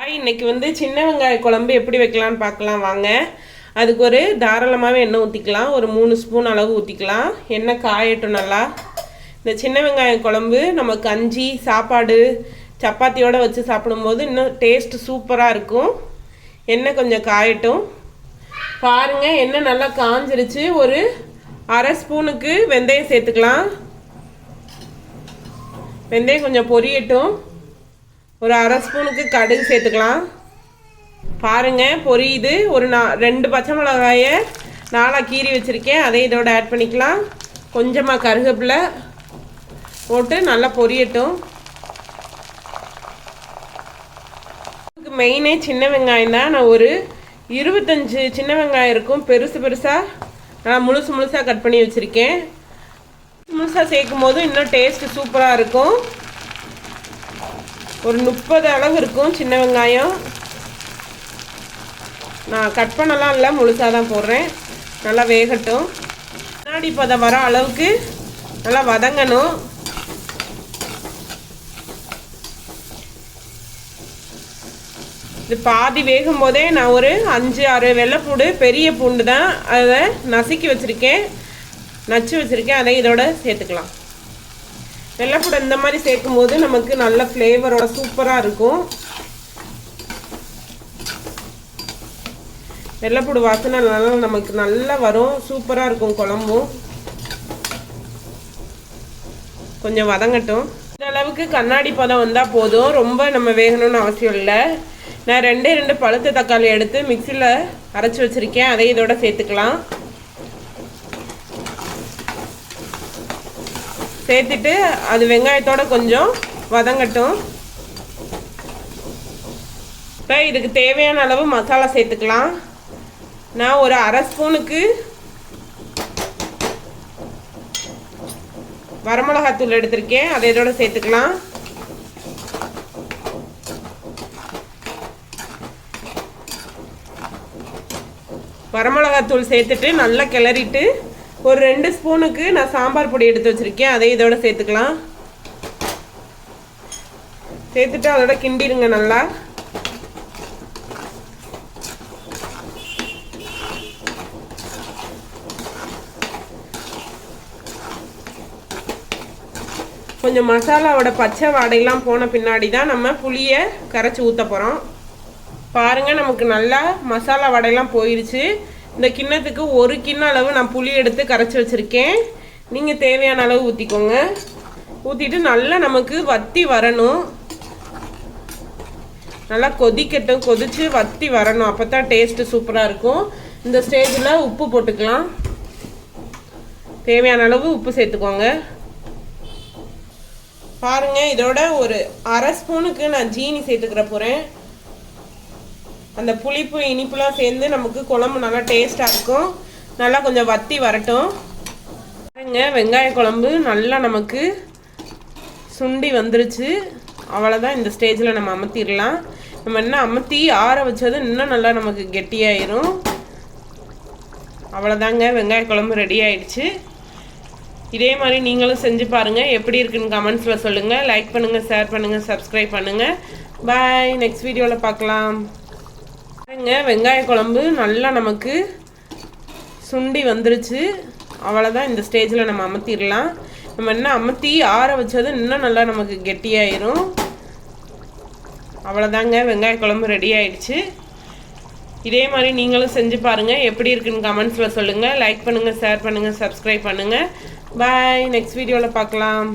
Hi இன்னைக்கு வந்து சின்ன வெங்காய குழம்பு எப்படி வைக்கலாம்னு பார்க்கலாம் வாங்க. அதுக்கு ஒரு தாராளமாகவே எண்ணெய் ஊற்றிக்கலாம் ஒரு மூணு ஸ்பூன் அளவு ஊற்றிக்கலாம் எண்ணெய் காயட்டும் நல்லா. இந்த சின்ன வெங்காய குழம்பு நம்ம கஞ்சி சாப்பாடு சப்பாத்தியோடு வச்சு சாப்பிடும்போது இன்னும் டேஸ்ட்டு சூப்பராக இருக்கும். எண்ணெய் கொஞ்சம் காயட்டும். பாருங்கள் எண்ணெய் நல்லா காஞ்சிருச்சு. ஒரு அரை ஸ்பூனுக்கு வெந்தயம் சேர்த்துக்கலாம். வெந்தயம் கொஞ்சம் பொரியட்டும். ஒரு அரை ஸ்பூனுக்கு கடுகு சேர்த்துக்கலாம். பாருங்கள் பொரியுது. ஒரு நா ரெண்டு பச்சை மிளகாயை நாளாக கீறி வச்சுருக்கேன். அதை இதோட ஆட் பண்ணிக்கலாம். கொஞ்சமாக கருகப்பில் போட்டு நல்லா பொரியட்டும். மெயினே சின்ன வெங்காயம் தான். நான் ஒரு இருபத்தஞ்சு சின்ன வெங்காயம் இருக்கும். பெருசு பெருசாக நான் முழுசு முழுசாக கட் பண்ணி வச்சுருக்கேன். முழுசாக சேர்க்கும் போது இன்னும் டேஸ்ட்டு சூப்பராக இருக்கும். ஒரு முப்பது அளவு இருக்கும் சின்ன வெங்காயம். நான் கட் பண்ணலாம் இல்லை முழுசாக தான் போடுறேன். நல்லா வேகட்டும். முன்னாடி பதம் வர அளவுக்கு நல்லா வதங்கணும். இது பாதி வேகும் போதே நான் ஒரு அஞ்சு ஆறு வெள்ளைப்பூடு பெரிய பூண்டு தான் அதை நசுக்கி வச்சுருக்கேன். நச்சு வச்சுருக்கேன். அதை இதோட சேர்த்துக்கலாம். வெள்ளைப்பூடை இந்த மாதிரி சேர்க்கும் போது நமக்கு நல்ல ஃப்ளேவரோட சூப்பராக இருக்கும். வெள்ளைப்பூடு வாசனை நல்லா நமக்கு நல்லா வரும். சூப்பராக இருக்கும் குழம்பும். கொஞ்சம் வதங்கட்டும். இந்த அளவுக்கு கண்ணாடி பதம் வந்தால் போதும். ரொம்ப நம்ம வேகணும்னு அவசியம் இல்லை. நான் ரெண்டே ரெண்டு பழுத்த தக்காளி எடுத்து மிக்சியில் அரைச்சி வச்சுருக்கேன். அதை இதோட சேர்த்துக்கலாம். சேர்த்துட்டு அது வெங்காயத்தோட கொஞ்சம் வதங்கட்டும். இப்போ இதுக்கு தேவையான அளவு மசாலா சேர்த்துக்கலாம். நான் ஒரு அரை ஸ்பூனுக்கு வரமிளகாத்தூள் எடுத்திருக்கேன். அதை இதோட சேர்த்துக்கலாம். வரமிளகாத்தூள் சேர்த்துட்டு நல்லா கிளறிட்டு ஒரு ரெண்டு ஸ்பூனுக்கு நான் சாம்பார் பொடி எடுத்து வச்சுருக்கேன். அதை இதோட சேர்த்துக்கலாம். சேர்த்துட்டு அதோட கிண்டிடுங்க நல்லா. கொஞ்சம் மசாலாவோட பச்சை வாடையெல்லாம் போன பின்னாடி தான் நம்ம புளியை கரைச்சி ஊற்ற போகிறோம் பாருங்கள் நமக்கு நல்லா மசாலா வடையெல்லாம் போயிடுச்சு இந்த கிண்ணத்துக்கு ஒரு கிண்ண அளவு நான் புளி எடுத்து கரைச்சி வச்சுருக்கேன். நீங்கள் தேவையான அளவு ஊற்றிக்கோங்க ஊற்றிட்டு நல்லா நமக்கு வத்தி வரணும். நல்லா கொதிக்கட்டும். கொதித்து வத்தி வரணும். அப்போ தான் டேஸ்ட்டு சூப்பராக இருக்கும். இந்த ஸ்டேஜில் உப்பு போட்டுக்கலாம். தேவையான அளவு உப்பு சேர்த்துக்கோங்க. பாருங்கள் இதோட ஒரு அரை ஸ்பூனுக்கு நான் ஜீனி சேர்த்துக்கிற போகிறேன் அந்த புளிப்பு இனிப்புலாம் சேர்ந்து நமக்கு குழம்பு நல்லா டேஸ்ட்டாக இருக்கும். நல்லா கொஞ்சம் வத்தி வரட்டும். பாருங்க வெங்காய குழம்பு நல்லா நமக்கு சுண்டி வந்துருச்சு. அவ்வளோதான் இந்த ஸ்டேஜில் நம்ம அமர்த்திடலாம். நம்ம என்ன அமர்த்தி ஆற வச்சது இன்னும் நல்லா நமக்கு கெட்டியாயிரும். அவ்வளோதாங்க வெங்காய குழம்பு ரெடி ஆயிடுச்சு. இதே மாதிரி நீங்களும் செஞ்சு பாருங்கள் எப்படி இருக்குன்னு கமெண்ட்ஸில் சொல்லுங்கள் லைக் பண்ணுங்கள் ஷேர் பண்ணுங்கள் சப்ஸ்கிரைப் பண்ணுங்கள் பாய் நெக்ஸ்ட் வீடியோவில் பார்க்கலாம். பாருங்க வெங்காய குழம்பு நல்லா நமக்கு சுண்டி வந்துருச்சு. அவ்வளோதான் இந்த ஸ்டேஜில் நம்ம அமர்த்திடலாம் நம்ம என்ன அமர்த்தி ஆற வச்சது இன்னும் நல்லா நமக்கு கெட்டியாயிரும். அவ்வளோதாங்க வெங்காய குழம்பு ரெடி ஆயிடுச்சு. இதே மாதிரி நீங்களும் செஞ்சு பாருங்கள் எப்படி இருக்குன்னு கமெண்ட்ஸில் சொல்லுங்கள் லைக் பண்ணுங்கள் ஷேர் பண்ணுங்கள் சப்ஸ்கிரைப் பண்ணுங்கள் பாய் நெக்ஸ்ட் வீடியோவில் பார்க்கலாம்.